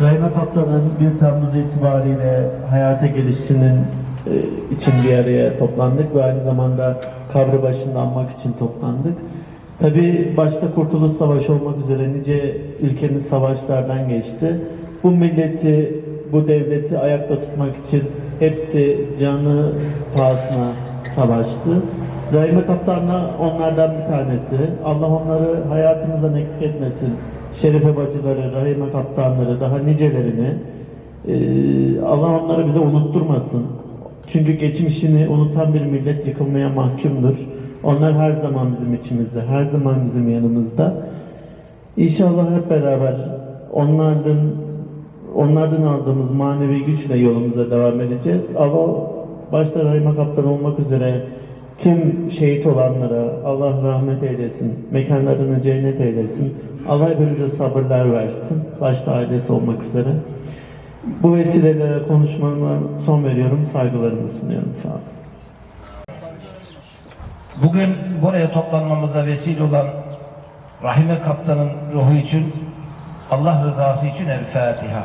Rahime Kaptan'ın 1 Temmuz itibariyle hayata gelişinin e, için bir araya toplandık ve aynı zamanda kabri başında anmak için toplandık. Tabi başta Kurtuluş Savaşı olmak üzere nice ülkenin savaşlardan geçti. Bu milleti, bu devleti ayakta tutmak için hepsi canı pahasına savaştı. Rahime Kaptan'la onlardan bir tanesi. Allah onları hayatımızdan eksik etmesin. Şerife bacıları, Rahime Kaptanları, daha nicelerini. Ee, Allah onları bize unutturmasın. Çünkü geçmişini unutan bir millet yıkılmaya mahkumdur. Onlar her zaman bizim içimizde, her zaman bizim yanımızda. İnşallah hep beraber onlardan onlardan aldığımız manevi güçle yolumuza devam edeceğiz. Allah başta Rahime Kaptan olmak üzere tüm şehit olanlara Allah rahmet eylesin, mekanlarını cennet eylesin. Allah hepimize sabırlar versin, başta ailesi olmak üzere. Bu vesileyle konuşmama son veriyorum, saygılarımı sunuyorum. Sağ olun. Bugün buraya toplanmamıza vesile olan Rahime Kaptan'ın ruhu için Allah rızası için El Fatiha.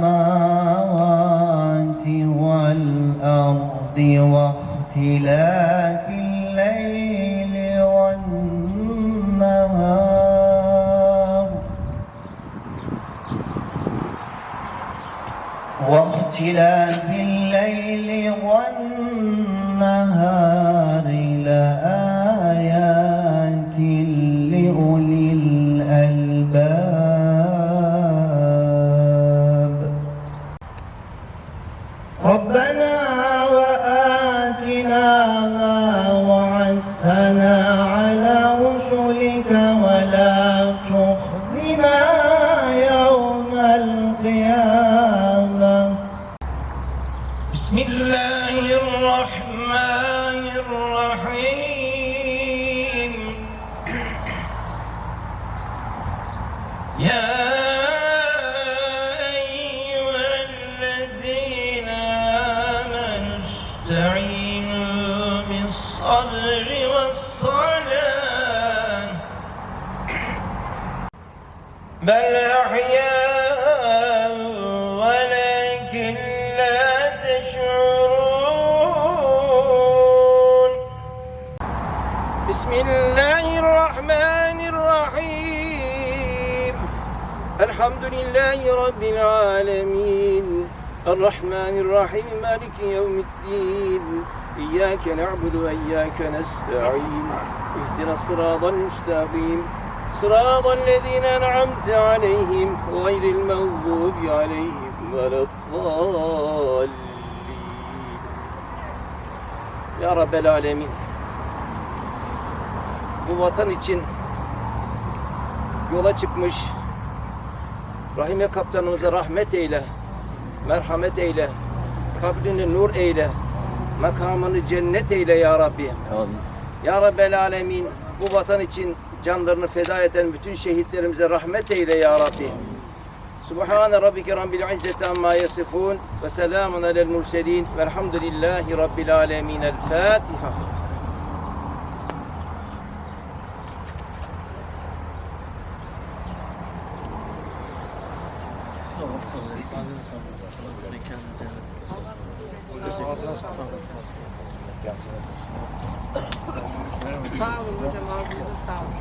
السماوات والأرض واختلاف الليل والنهار واختلاف الليل ما وعدتنا على رسلك ولا تخزنا يوم القيامة. بسم الله الرحمن الرحيم. يا أيها الذين آمنوا استعينوا بالصبر والصلاة. بل أحياء ولكن لا تشعرون. بسم الله الرحمن الرحيم. الحمد لله رب العالمين. الرحمن الرحيم مالك يوم الدين إياك نعبد وإياك نستعين اهدنا الصراط المستقيم صراط الذين أنعمت عليهم غير المغضوب عليهم ولا الضالين Ya Rabbel Alemin bu vatan için yola çıkmış Rahime kaptanımıza rahmet eyle, merhamet eyle, kabrini nur eyle, makamını cennet eyle ya Rabbi. Ya Rabbel Alemin bu vatan için canlarını feda eden bütün şehitlerimize rahmet eyle ya Rabbi. Subhane rabbike rabbil izzeti amma yasifun ve selamun alel murselin velhamdülillahi rabbil alemin. El Fatiha. Sağ olun hocam, ağzınıza sağlık.